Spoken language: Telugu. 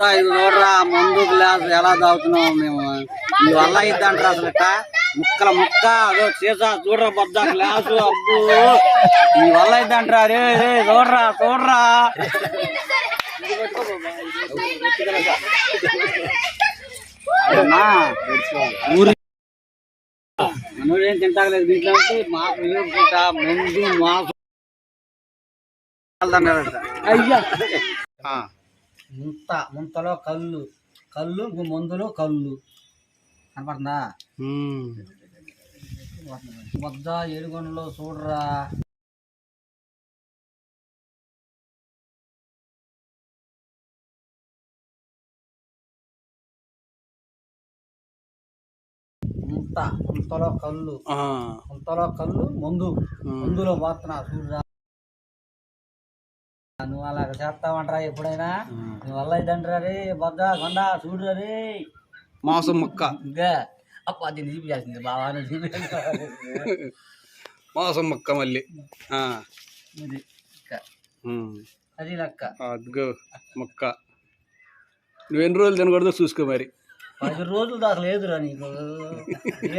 ఇది చూడరా మందు గ్లాస్ ఎలా తాగుతున్నాం మేము? మీ వల్ల ఇద్దంటారా అసలు ఇట్ట? ముక్కల ముక్క అదో సీసా చూడరా బద్ద గ్లాసు అబ్బు. నీ వల్ల ఇద్దంటారా రే రే చూడరా చూడరా మనోడేం ఏం తింటాగలేదు దీంట్లో మాకు ముందు మాకు అయ్యా. ముంత ముంతలో కళ్ళు. కళ్ళు మందులో కళ్ళు. కనపడుతుందా? వద్ద ఏడుగొండలో చూడరా. ముంత ముంతలో కళ్ళు. ముంతలో కళ్ళు మందు. మందులో పోతున్నా చూడరా. నువ్వు అలా చేస్తావంటరా ఎప్పుడైనా? నీ వల్ల ఇదంటరా రే బొద్ద కొండ చూడరా రే. మాంసం ముక్క. ఇంకా అప్ప అది బాగా నిలిపి మాంసం ముక్క మళ్ళీ. ఆ, ఇది. అది లెక్క. అదిగో ముక్క. నువ్వు ఎన్ని రోజులు తినకూడదో చూసుకో మరి. పది రోజులు దాకా లేదురా నీకు.